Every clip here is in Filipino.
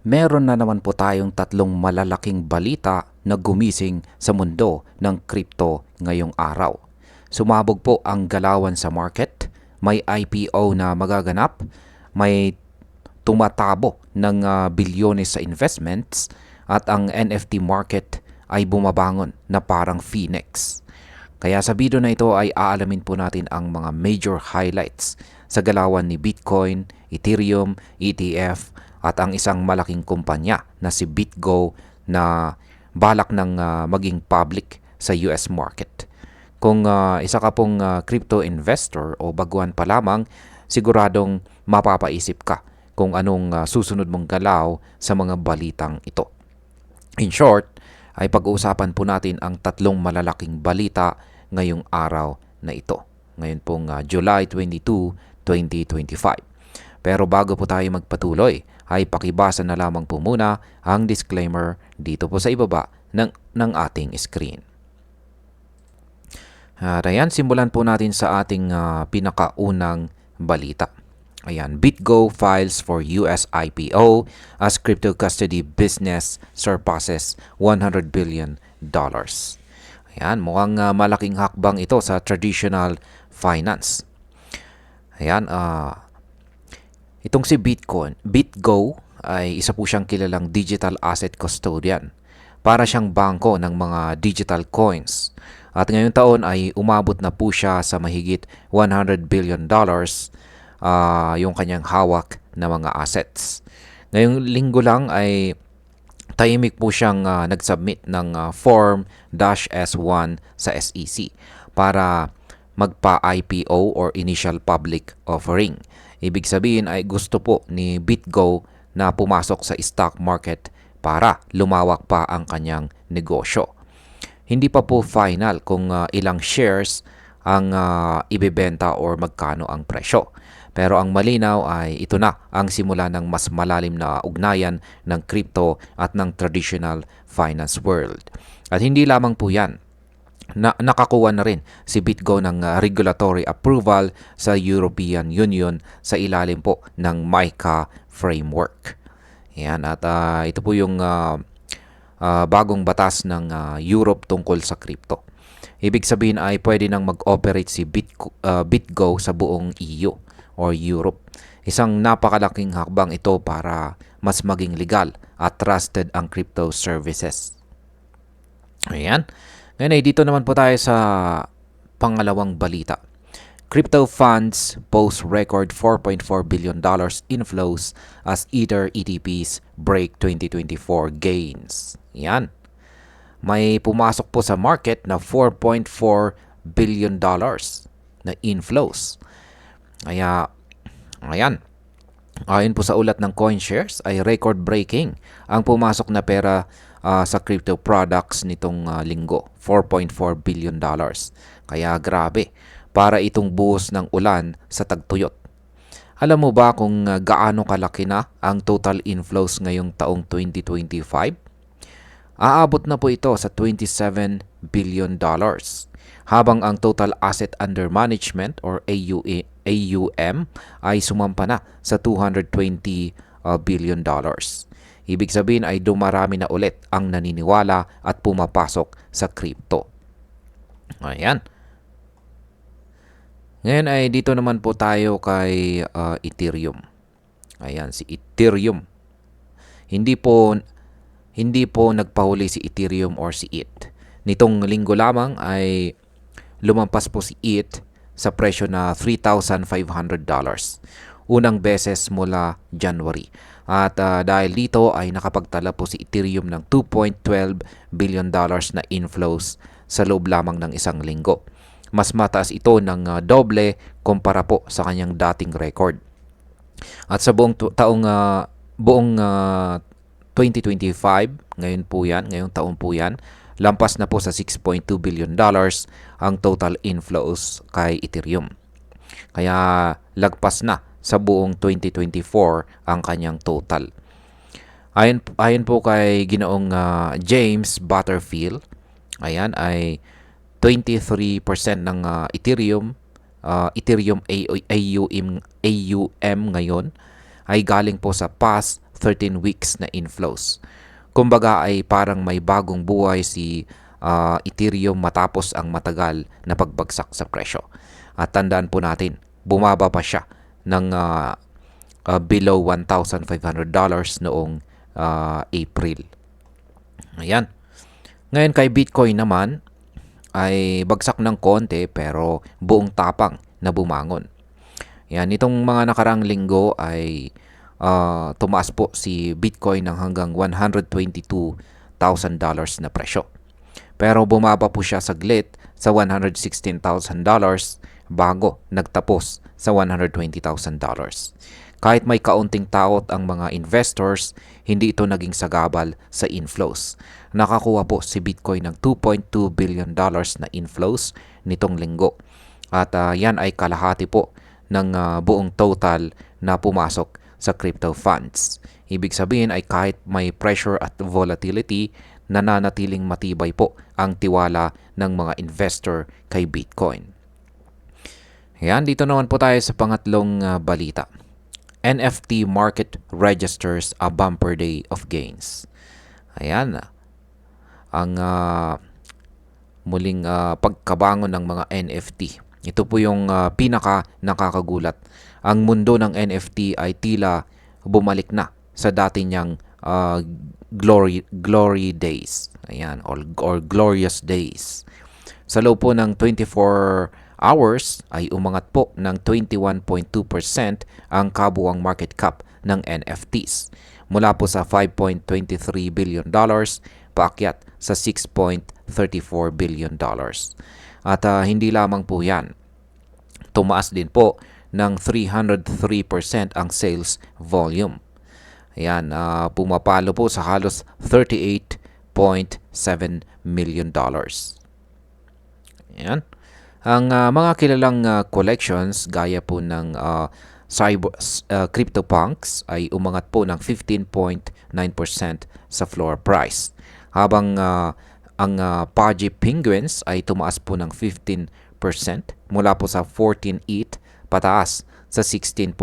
meron na naman po tayong tatlong malalaking balita na gumising sa mundo ng crypto ngayong araw. Sumabog po ang galawan sa market, may IPO na magaganap, may tumatabo ng ah, bilyones sa investments at ang NFT market ay bumabangon na parang phoenix. Kaya sa video na ito ay aalamin po natin ang mga major highlights sa galawan ni Bitcoin, Ethereum, ETF at ang isang malaking kumpanya na si BitGo na balak ng ah, maging public sa US market. Kung ah, isa ka pong ah, crypto investor o baguhan pa lamang, siguradong mapapaisip ka kung anong ah, susunod mong galaw sa mga balitang ito. In short, ay pag-uusapan po natin ang tatlong malalaking balita ngayong araw na ito. Ngayon pong ah, July 22, 2025. Pero bago po tayo magpatuloy, ay pakibasa na lamang po muna ang disclaimer dito po sa ibaba ng, ng ating screen. At ayan, simulan po natin sa ating ah, pinakaunang balita. Ayan, BitGo files for US IPO as crypto custody business surpasses 100 billion dollars. Ayan, mukhang ah, malaking hakbang ito sa traditional finance. Ayan, ah itong si Bitcoin, BitGo ay isa po siyang kilalang digital asset custodian. Para siyang bangko ng mga digital coins. At ngayong taon ay umabot na po siya sa mahigit 100 billion dollars ah, yung kanyang hawak na mga assets. Ngayong linggo lang ay tahimik po siyang ah, nag-submit ng ah, Form S1 sa SEC para magpa-IPO or Initial Public Offering. Ibig sabihin ay gusto po ni BitGo na pumasok sa stock market para lumawak pa ang kanyang negosyo. Hindi pa po final kung ah, ilang shares ang ah, ibebenta or magkano ang presyo. Pero ang malinaw ay ito na ang simula ng mas malalim na ugnayan ng crypto at ng traditional finance world. At hindi lamang po yan, na nakakuha na rin si BitGo ng uh, regulatory approval sa European Union sa ilalim po ng MiCA framework. Yan at uh, ito po yung uh, uh, bagong batas ng uh, Europe tungkol sa crypto. Ibig sabihin ay pwede nang mag-operate si Bit, uh, BitGo sa buong EU or Europe. Isang napakalaking hakbang ito para mas maging legal at trusted ang crypto services. Ayan. Ngayon ay dito naman po tayo sa pangalawang balita. Crypto funds post record 4.4 billion dollars inflows as Ether ETPs break 2024 gains. Yan. May pumasok po sa market na 4.4 billion dollars na inflows. Kaya, ayan. Ayon po sa ulat ng CoinShares ay record breaking ang pumasok na pera uh, sa crypto products nitong uh, linggo, 4.4 billion dollars. Kaya grabe, para itong buhos ng ulan sa tagtuyot. Alam mo ba kung uh, gaano kalaki na ang total inflows ngayong taong 2025? Aabot na po ito sa 27 billion dollars. Habang ang total asset under management or AUM ay sumampa na sa 220 uh, billion dollars. Ibig sabihin ay dumarami na ulit ang naniniwala at pumapasok sa crypto. Ayan. Ngayon ay dito naman po tayo kay uh, Ethereum. Ayan, si Ethereum. Hindi po hindi po nagpahuli si Ethereum or si ETH. Nitong linggo lamang ay lumampas po si ETH sa presyo na $3,500. Unang beses mula January. At uh, dahil dito ay nakapagtala po si Ethereum ng 2.12 billion dollars na inflows sa loob lamang ng isang linggo. Mas mataas ito ng uh, doble kumpara po sa kanyang dating record. At sa buong taong uh, buong uh, 2025, ngayon po yan, ngayong taon po yan, lampas na po sa 6.2 billion dollars ang total inflows kay Ethereum. Kaya lagpas na sa buong 2024 ang kanyang total. Ayon, ayon po kay ginoong uh, James Butterfield, ayan ay 23% ng uh, Ethereum uh, Ethereum AUM, AUM ngayon ay galing po sa past 13 weeks na inflows. Kumbaga ay parang may bagong buhay si ah, Ethereum matapos ang matagal na pagbagsak sa presyo. At tandaan po natin, bumaba pa siya ng ah, ah, below $1,500 noong ah, April. Ayan. Ngayon kay Bitcoin naman ay bagsak ng konti pero buong tapang na bumangon. Yan, itong mga nakarang linggo ay ah, tumaas po si Bitcoin ng hanggang $122,000 na presyo. Pero bumaba po siya saglit sa $116,000 bago nagtapos sa $120,000. Kahit may kaunting taot ang mga investors, hindi ito naging sagabal sa inflows. Nakakuha po si Bitcoin ng 2.2 billion dollars na inflows nitong linggo. At ah, yan ay kalahati po ng ah, buong total na pumasok sa crypto funds. Ibig sabihin ay kahit may pressure at volatility, nananatiling matibay po ang tiwala ng mga investor kay Bitcoin. Yan, dito naman po tayo sa pangatlong ah, balita. NFT market registers a bumper day of gains. Ayan. ah. Ang ah, muling ah, pagkabangon ng mga NFT. Ito po yung ah, pinaka nakakagulat. Ang mundo ng NFT ay tila bumalik na sa dati niyang ah, glory glory days. Ayan, or, or glorious days. Sa loob po ng 24 hours ay umangat po ng 21.2% ang kabuang market cap ng NFTs mula po sa 5.23 billion dollars paakyat sa 6.34 billion dollars. At ah, hindi lamang po 'yan. Tumaas din po ng 303% ang sales volume. Ayan, ah, pumapalo po sa halos 38.7 million dollars. Ayan. Ang ah, mga kilalang ah, collections gaya po ng ah, cyber, ah, CryptoPunks ay umangat po ng 15.9% sa floor price. Habang ah, ang ah, Pudgy Penguins ay tumaas po ng 15% mula po sa 14.8 pataas sa 16.68.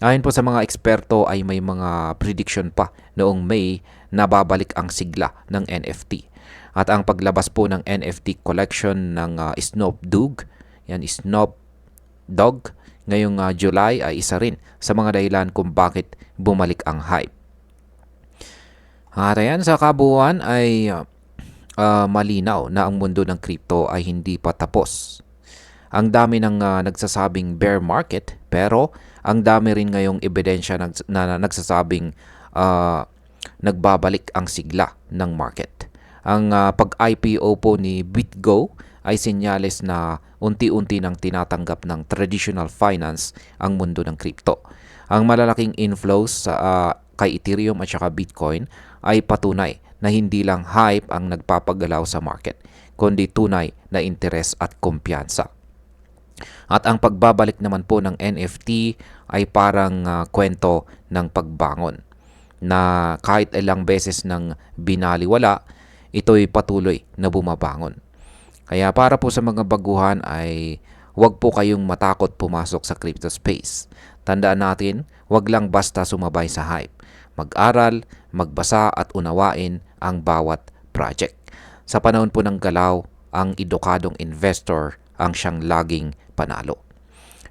Ayon po sa mga eksperto ay may mga prediction pa noong May na babalik ang sigla ng NFT. At ang paglabas po ng NFT collection ng ah, Snoop Dogg, yan Snoop Dogg, ngayong ah, July ay isa rin sa mga dahilan kung bakit bumalik ang hype. At ayan, sa kabuuan ay ah, malinaw na ang mundo ng crypto ay hindi pa tapos. Ang dami ng ah, nagsasabing bear market pero ang dami rin ngayong ebidensya nags- na, na nagsasabing ah, nagbabalik ang sigla ng market. Ang ah, pag-IPO po ni BitGo ay senyales na unti-unti nang tinatanggap ng traditional finance ang mundo ng crypto. Ang malalaking inflows sa ah, kay Ethereum at saka Bitcoin ay patunay na hindi lang hype ang nagpapagalaw sa market, kundi tunay na interes at kumpiyansa. At ang pagbabalik naman po ng NFT ay parang ah, kwento ng pagbangon na kahit ilang beses ng binaliwala, ito'y patuloy na bumabangon. Kaya para po sa mga baguhan ay huwag po kayong matakot pumasok sa crypto space. Tandaan natin, huwag lang basta sumabay sa hype. Mag-aral, magbasa at unawain ang bawat project. Sa panahon po ng galaw, ang edukadong investor ang siyang laging panalo.